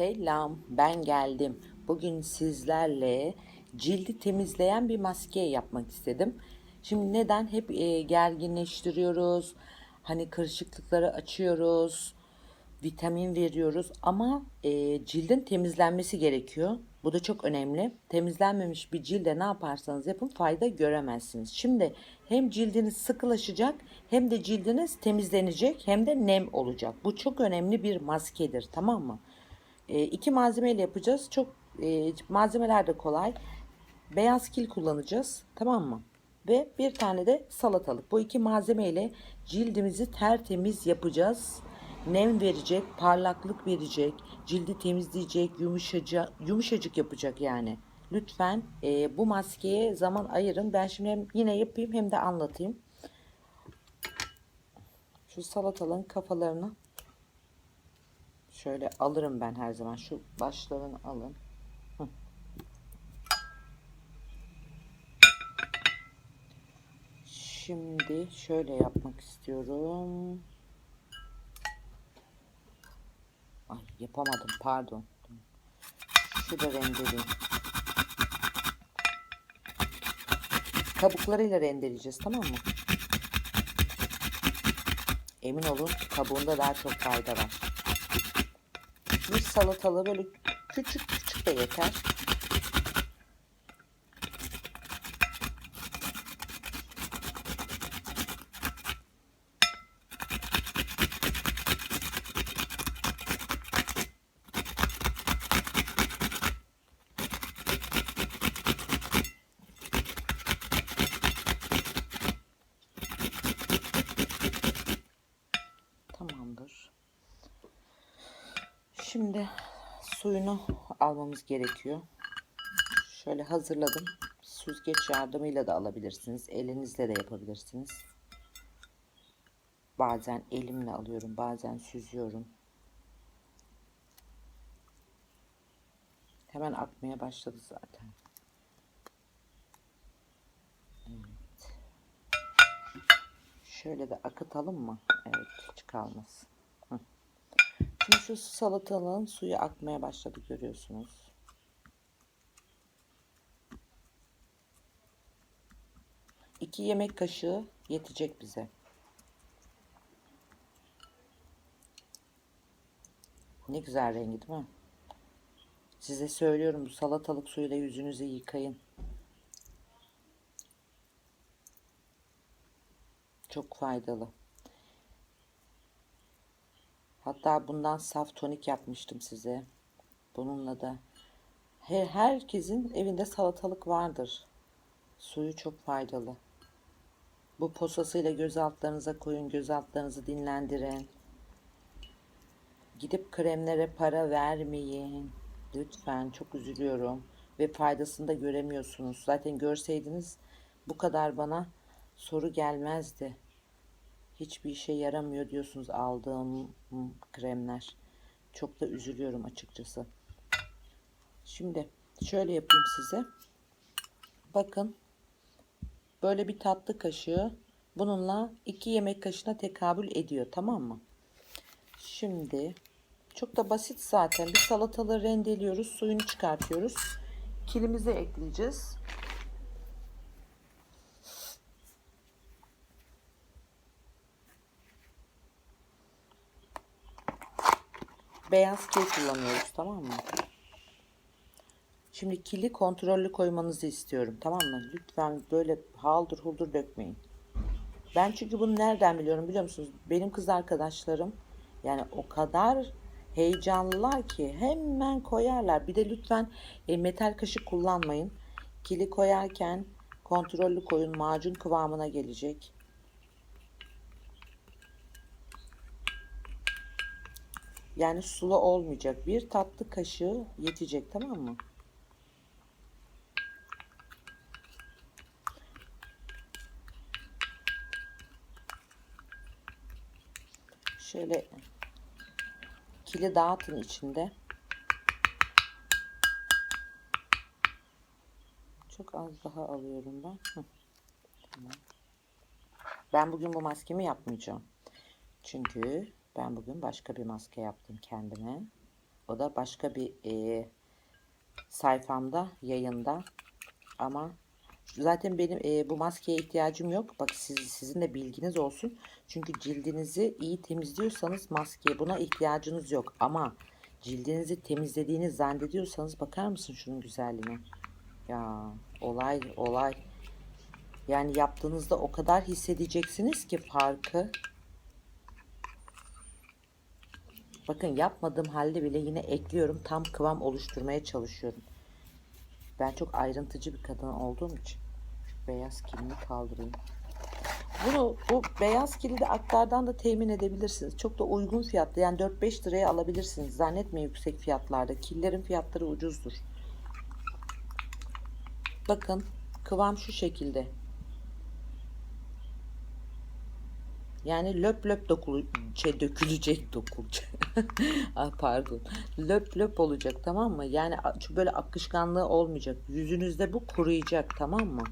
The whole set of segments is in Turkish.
Selam, ben geldim. Bugün sizlerle cildi temizleyen bir maske yapmak istedim. Şimdi neden hep e, gerginleştiriyoruz? Hani kırışıklıkları açıyoruz, vitamin veriyoruz ama e, cildin temizlenmesi gerekiyor. Bu da çok önemli. Temizlenmemiş bir cilde ne yaparsanız yapın fayda göremezsiniz. Şimdi hem cildiniz sıkılaşacak hem de cildiniz temizlenecek hem de nem olacak. Bu çok önemli bir maskedir tamam mı? E, iki malzemeyle yapacağız. Çok e, malzemeler de kolay. Beyaz kil kullanacağız. Tamam mı? Ve bir tane de salatalık. Bu iki malzemeyle cildimizi tertemiz yapacağız. Nem verecek, parlaklık verecek, cildi temizleyecek, yumuşacık, yumuşacık yapacak yani. Lütfen e, bu maskeye zaman ayırın. Ben şimdi hem yine yapayım hem de anlatayım. Şu salatalığın kafalarını Şöyle alırım ben her zaman. Şu başlarını alın. Şimdi şöyle yapmak istiyorum. Ay yapamadım pardon. Şu da rendeleyeyim. Kabuklarıyla rendeleyeceğiz tamam mı? Emin olun kabuğunda daha çok fayda var. Bir salatalığı böyle küçük küçük de yeter. Tamamdır. Şimdi suyunu almamız gerekiyor. Şöyle hazırladım. Süzgeç yardımıyla da alabilirsiniz. Elinizle de yapabilirsiniz. Bazen elimle alıyorum, bazen süzüyorum. Hemen akmaya başladı zaten. Evet. Şöyle de akıtalım mı? Evet, hiç kalmasın. Şimdi şu salatalığın suyu akmaya başladı görüyorsunuz. İki yemek kaşığı yetecek bize. Ne güzel rengi değil mi? Size söylüyorum bu salatalık suyuyla yüzünüzü yıkayın. Çok faydalı. Hatta bundan saf tonik yapmıştım size. Bununla da her, herkesin evinde salatalık vardır. Suyu çok faydalı. Bu posasıyla göz altlarınıza koyun, göz altlarınızı dinlendirin. Gidip kremlere para vermeyin. Lütfen çok üzülüyorum ve faydasını da göremiyorsunuz. Zaten görseydiniz bu kadar bana soru gelmezdi hiçbir işe yaramıyor diyorsunuz aldığım kremler. Çok da üzülüyorum açıkçası. Şimdi şöyle yapayım size. Bakın böyle bir tatlı kaşığı bununla iki yemek kaşığına tekabül ediyor tamam mı? Şimdi çok da basit zaten. Bir salatalığı rendeliyoruz. Suyunu çıkartıyoruz. Kilimizi ekleyeceğiz. Beyaz kil kullanıyoruz tamam mı? Şimdi kili kontrollü koymanızı istiyorum tamam mı? Lütfen böyle haldır huldur dökmeyin. Ben çünkü bunu nereden biliyorum biliyor musunuz? Benim kız arkadaşlarım yani o kadar heyecanlılar ki hemen koyarlar. Bir de lütfen e, metal kaşık kullanmayın. Kili koyarken kontrollü koyun macun kıvamına gelecek. Yani sulu olmayacak. Bir tatlı kaşığı yetecek tamam mı? Şöyle kili dağıtın içinde. Çok az daha alıyorum ben. Tamam. Ben bugün bu maskemi yapmayacağım. Çünkü ben bugün başka bir maske yaptım kendime. O da başka bir e, sayfamda, yayında. Ama zaten benim e, bu maskeye ihtiyacım yok. Bak siz, sizin de bilginiz olsun. Çünkü cildinizi iyi temizliyorsanız maskeye buna ihtiyacınız yok. Ama cildinizi temizlediğini zannediyorsanız bakar mısın şunun güzelliğine? Ya olay olay. Yani yaptığınızda o kadar hissedeceksiniz ki farkı. Bakın yapmadığım halde bile yine ekliyorum. Tam kıvam oluşturmaya çalışıyorum. Ben çok ayrıntıcı bir kadın olduğum için beyaz kilimi kaldırayım. Bunu bu beyaz kili de aktardan da temin edebilirsiniz. Çok da uygun fiyatlı. Yani 4-5 liraya alabilirsiniz. Zannetmeyin yüksek fiyatlarda. Killerin fiyatları ucuzdur. Bakın kıvam şu şekilde. Yani löp löp dokulu, şey dökülecek dokulacak. ah pardon. Löp löp olacak tamam mı? Yani böyle akışkanlığı olmayacak. Yüzünüzde bu kuruyacak tamam mı?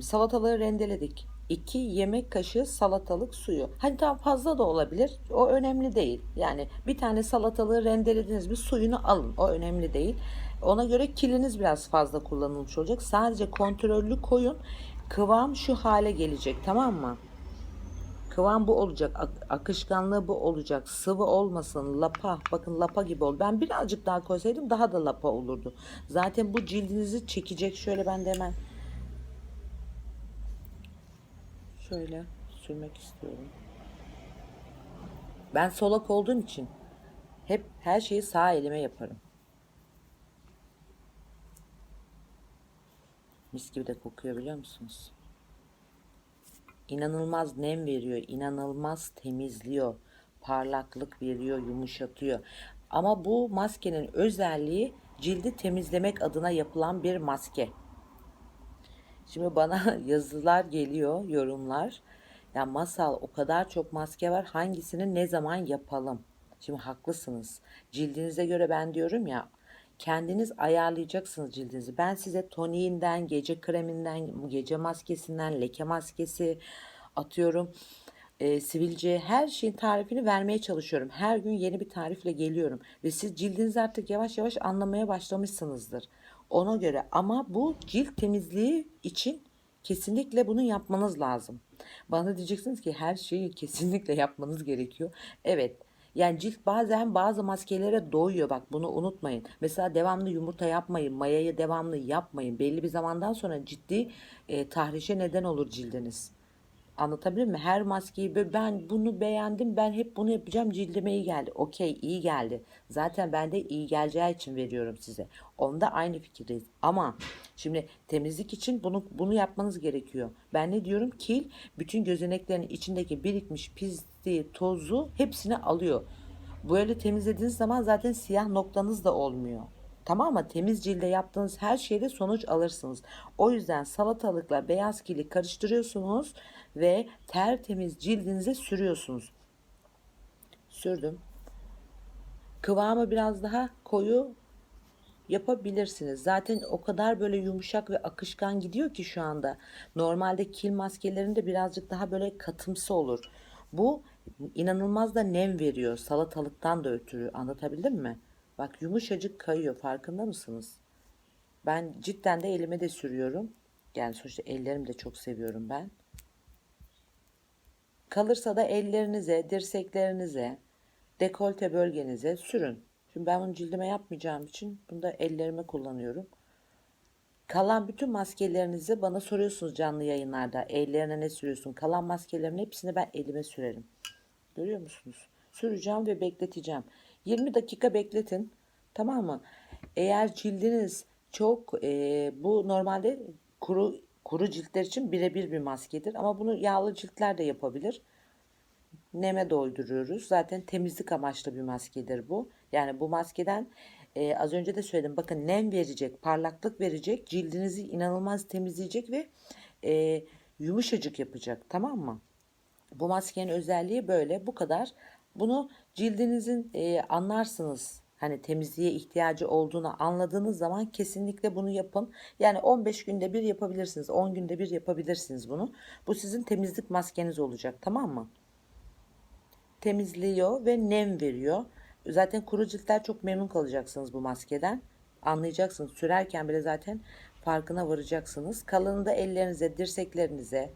Salatalığı rendeledik. 2 yemek kaşığı salatalık suyu. Hadi daha fazla da olabilir. O önemli değil. Yani bir tane salatalığı rendelediniz bir suyunu alın. O önemli değil. Ona göre kiliniz biraz fazla kullanılmış olacak. Sadece kontrollü koyun. Kıvam şu hale gelecek tamam mı? Kıvam bu olacak. ak- akışkanlığı bu olacak. Sıvı olmasın. Lapa. Bakın lapa gibi oldu. Ben birazcık daha koysaydım daha da lapa olurdu. Zaten bu cildinizi çekecek. Şöyle ben de hemen şöyle sürmek istiyorum. Ben solak olduğum için hep her şeyi sağ elime yaparım. Mis gibi de kokuyor biliyor musunuz? İnanılmaz nem veriyor, inanılmaz temizliyor, parlaklık veriyor, yumuşatıyor. Ama bu maskenin özelliği cildi temizlemek adına yapılan bir maske. Şimdi bana yazılar geliyor, yorumlar. Ya masal o kadar çok maske var. Hangisini ne zaman yapalım? Şimdi haklısınız. Cildinize göre ben diyorum ya kendiniz ayarlayacaksınız cildinizi. Ben size toniğinden, gece kreminden, gece maskesinden, leke maskesi atıyorum. E, sivilce her şeyin tarifini vermeye çalışıyorum. Her gün yeni bir tarifle geliyorum. Ve siz cildinizi artık yavaş yavaş anlamaya başlamışsınızdır. Ona göre ama bu cilt temizliği için kesinlikle bunu yapmanız lazım. Bana diyeceksiniz ki her şeyi kesinlikle yapmanız gerekiyor. Evet. Yani cilt bazen bazı maskelere doyuyor bak bunu unutmayın. Mesela devamlı yumurta yapmayın, mayayı devamlı yapmayın. Belli bir zamandan sonra ciddi e, tahrişe neden olur cildiniz. Anlatabilir mi? Her maskeyi ben bunu beğendim ben hep bunu yapacağım cildime iyi geldi. Okey iyi geldi. Zaten ben de iyi geleceği için veriyorum size. Onda aynı fikirdeyiz. Ama şimdi temizlik için bunu bunu yapmanız gerekiyor. Ben ne diyorum? Kil bütün gözeneklerin içindeki birikmiş pisliği, tozu hepsini alıyor. Böyle temizlediğiniz zaman zaten siyah noktanız da olmuyor. Tamam mı? Temiz cilde yaptığınız her şeyde sonuç alırsınız. O yüzden salatalıkla beyaz kili karıştırıyorsunuz ve tertemiz cildinize sürüyorsunuz. Sürdüm. Kıvamı biraz daha koyu yapabilirsiniz. Zaten o kadar böyle yumuşak ve akışkan gidiyor ki şu anda. Normalde kil maskelerinde birazcık daha böyle katımsı olur. Bu inanılmaz da nem veriyor salatalıktan da ötürü. Anlatabildim mi? Bak yumuşacık kayıyor farkında mısınız? Ben cidden de elime de sürüyorum. Yani sonuçta ellerimi de çok seviyorum ben. Kalırsa da ellerinize, dirseklerinize, dekolte bölgenize sürün. Şimdi ben bunu cildime yapmayacağım için bunu da ellerime kullanıyorum. Kalan bütün maskelerinizi bana soruyorsunuz canlı yayınlarda. Ellerine ne sürüyorsun? Kalan maskelerin hepsini ben elime sürerim. Görüyor musunuz? Süreceğim ve bekleteceğim. 20 dakika bekletin. Tamam mı? Eğer cildiniz çok e, bu normalde kuru kuru ciltler için birebir bir maskedir ama bunu yağlı ciltler de yapabilir. Neme doyduruyoruz. Zaten temizlik amaçlı bir maskedir bu. Yani bu maskeden e, az önce de söyledim. Bakın nem verecek, parlaklık verecek, cildinizi inanılmaz temizleyecek ve e, yumuşacık yapacak. Tamam mı? Bu maskenin özelliği böyle. Bu kadar. Bunu cildinizin e, anlarsınız. Hani temizliğe ihtiyacı olduğunu anladığınız zaman kesinlikle bunu yapın. Yani 15 günde bir yapabilirsiniz. 10 günde bir yapabilirsiniz bunu. Bu sizin temizlik maskeniz olacak. Tamam mı? temizliyor ve nem veriyor. Zaten kuru ciltler çok memnun kalacaksınız bu maskeden. Anlayacaksınız. Sürerken bile zaten farkına varacaksınız. Kalını da ellerinize, dirseklerinize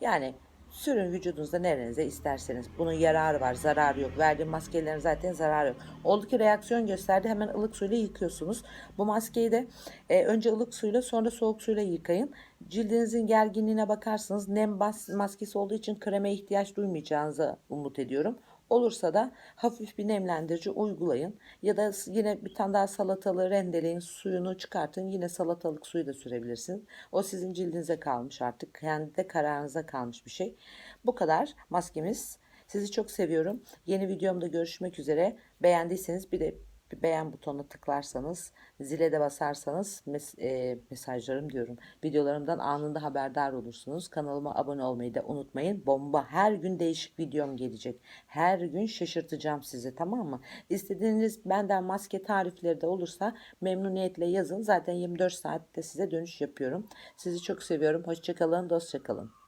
yani sürün vücudunuzda nerenize isterseniz. Bunun yararı var, zararı yok. Verdiğim maskelerin zaten zararı yok. Oldu ki reaksiyon gösterdi hemen ılık suyla yıkıyorsunuz. Bu maskeyi de e, önce ılık suyla sonra soğuk suyla yıkayın. Cildinizin gerginliğine bakarsınız. Nem bas maskesi olduğu için kreme ihtiyaç duymayacağınızı umut ediyorum. Olursa da hafif bir nemlendirici uygulayın. Ya da yine bir tane daha salatalığı rendeleyin, suyunu çıkartın. Yine salatalık suyu da sürebilirsiniz. O sizin cildinize kalmış artık. Kendi de kararınıza kalmış bir şey. Bu kadar maskemiz. Sizi çok seviyorum. Yeni videomda görüşmek üzere. Beğendiyseniz bir de bir beğen butonuna tıklarsanız, zile de basarsanız mes- e, mesajlarım diyorum. Videolarımdan anında haberdar olursunuz. Kanalıma abone olmayı da unutmayın. Bomba her gün değişik videom gelecek. Her gün şaşırtacağım sizi tamam mı? İstediğiniz benden maske tarifleri de olursa memnuniyetle yazın. Zaten 24 saatte size dönüş yapıyorum. Sizi çok seviyorum. Hoşçakalın, dostça kalın.